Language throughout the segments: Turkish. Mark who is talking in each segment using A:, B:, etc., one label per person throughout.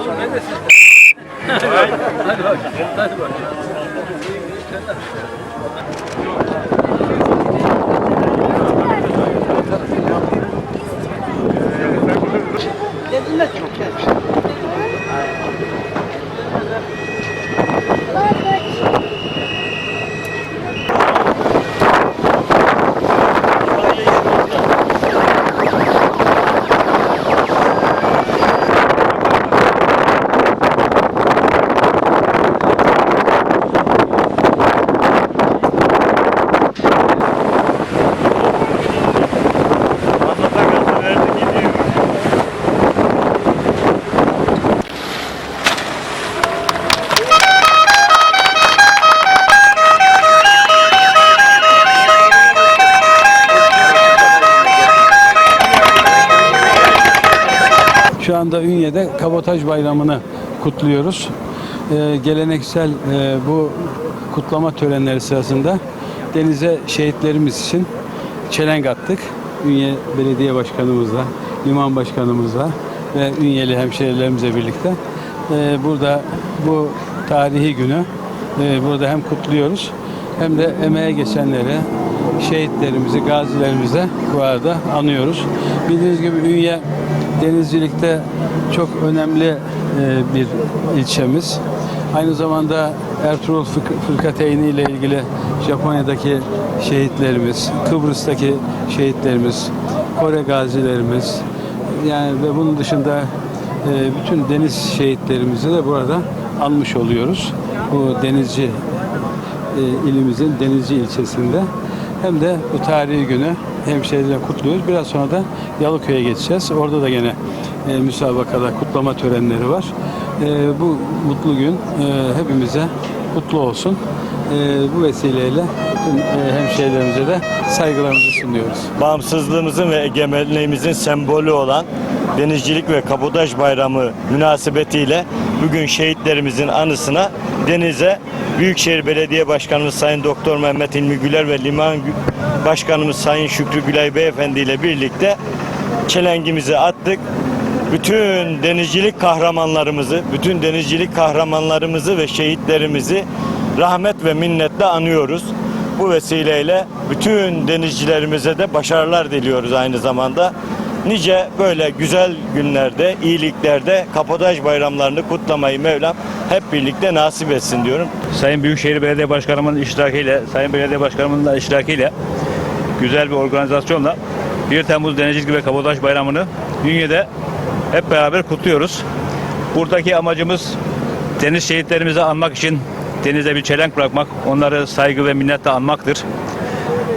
A: Oğlum ben de hadi bak. Hadi bak. Anda Ünye'de Kabotaj Bayramı'nı kutluyoruz. Ee, geleneksel e, bu kutlama törenleri sırasında denize şehitlerimiz için çelenk attık. Ünye Belediye Başkanımızla, Liman Başkanımızla ve Ünyeli hemşehrilerimizle birlikte. Ee, burada bu tarihi günü e, burada hem kutluyoruz hem de emeğe geçenleri, şehitlerimizi, gazilerimizi bu arada anıyoruz. Bildiğiniz gibi Ünye denizcilikte çok önemli e, bir ilçemiz. Aynı zamanda Ertuğrul Fırk- Fırkateyni ile ilgili Japonya'daki şehitlerimiz, Kıbrıs'taki şehitlerimiz, Kore gazilerimiz, yani ve bunun dışında e, bütün deniz şehitlerimizi de burada anmış oluyoruz. Bu denizci e, ilimizin Denizci ilçesinde hem de bu tarihi günü hemşehrilerle kutluyoruz. Biraz sonra da Yalıköy'e geçeceğiz. Orada da gene e, müsabakada kutlama törenleri var. E, bu mutlu gün e, hepimize kutlu olsun. E, bu vesileyle e, hemşehrilerimize de saygılarımızı sunuyoruz.
B: bağımsızlığımızın ve egemenliğimizin sembolü olan Denizcilik ve Kabudaj Bayramı münasebetiyle bugün şehitlerimizin anısına denize Büyükşehir Belediye Başkanımız Sayın Doktor Mehmet İlmi Güler ve Liman Başkanımız Sayın Şükrü Gülay Beyefendi ile birlikte çelengimizi attık. Bütün denizcilik kahramanlarımızı, bütün denizcilik kahramanlarımızı ve şehitlerimizi rahmet ve minnetle anıyoruz. Bu vesileyle bütün denizcilerimize de başarılar diliyoruz aynı zamanda. Nice böyle güzel günlerde, iyiliklerde kapotaj bayramlarını kutlamayı Mevlam hep birlikte nasip etsin diyorum.
C: Sayın Büyükşehir Belediye Başkanımın iştirakiyle, Sayın Belediye Başkanımın da iştirakiyle güzel bir organizasyonla 1 Temmuz Denizcilik ve Kabataş Bayramı'nı Ünye'de hep beraber kutluyoruz. Buradaki amacımız deniz şehitlerimizi anmak için denize bir çelenk bırakmak, onları saygı ve minnetle anmaktır.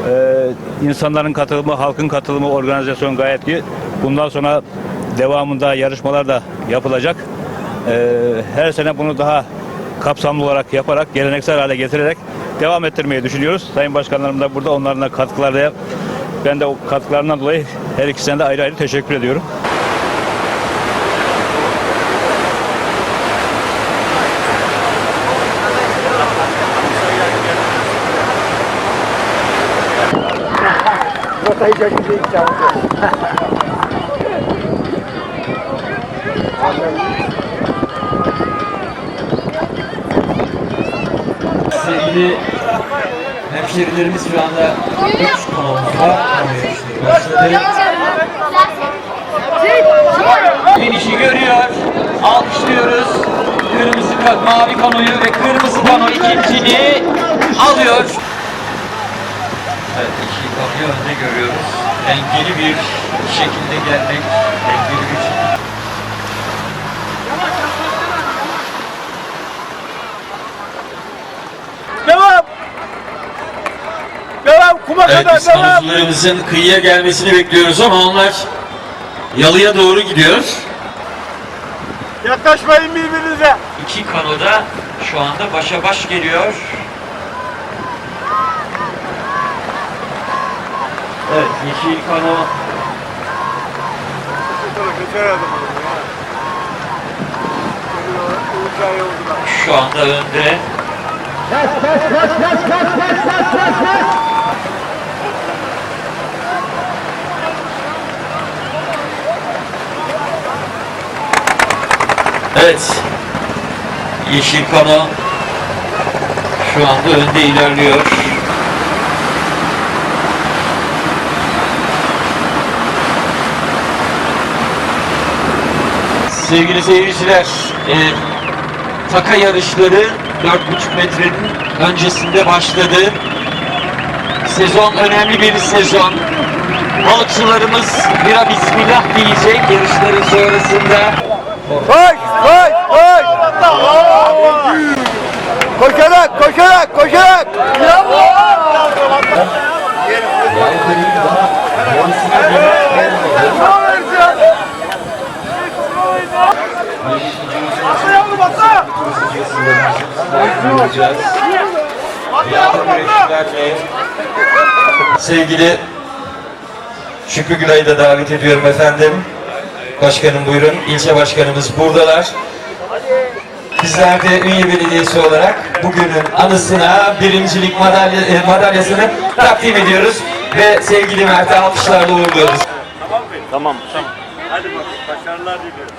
C: Ee, insanların katılımı, halkın katılımı organizasyon gayet iyi. Bundan sonra devamında yarışmalar da yapılacak. Ee, her sene bunu daha kapsamlı olarak yaparak, geleneksel hale getirerek devam ettirmeyi düşünüyoruz. Sayın Başkanlarım da burada onların da katkıları ben de o katkılarından dolayı her ikisine de ayrı ayrı teşekkür ediyorum.
D: Sevgili hemşerilerimiz şu anda üç konumuz var. Başladı. Finişi görüyor. Alkışlıyoruz. Kırmızı mavi kanoyu ve kırmızı kano ikinciliği alıyor. Evet iki kanoyu önde görüyoruz. Dengeli bir şekilde gelmek, dengeli bir şekilde. Evet, kanatlarımızın kıyıya gelmesini bekliyoruz ama onlar yalıya doğru gidiyor.
B: Yaklaşmayın birbirinize.
D: İki kanoda şu anda başa baş geliyor. Evet, yeşil kano şu anda önde. Evet. Yeşil pano şu anda önde ilerliyor. Sevgili seyirciler, e, taka yarışları 4,5 metrenin öncesinde başladı. Sezon önemli bir sezon. Balıkçılarımız bira bismillah diyecek yarışların sonrasında.
E: Koş, koş, koş. Koşarak, koşarak, koşarak.
D: Sevgili Şükrü Gülay'ı da davet ediyorum efendim. Başkanım buyurun. İlçe başkanımız buradalar. Bizler de Ünye Belediyesi olarak bugünün anısına birincilik madalya, e, madalyasını takdim ediyoruz. Ve sevgili Mert'i alkışlarla uğurluyoruz.
B: Tamam. Tamam. Hadi bakalım. Başarılar diliyorum.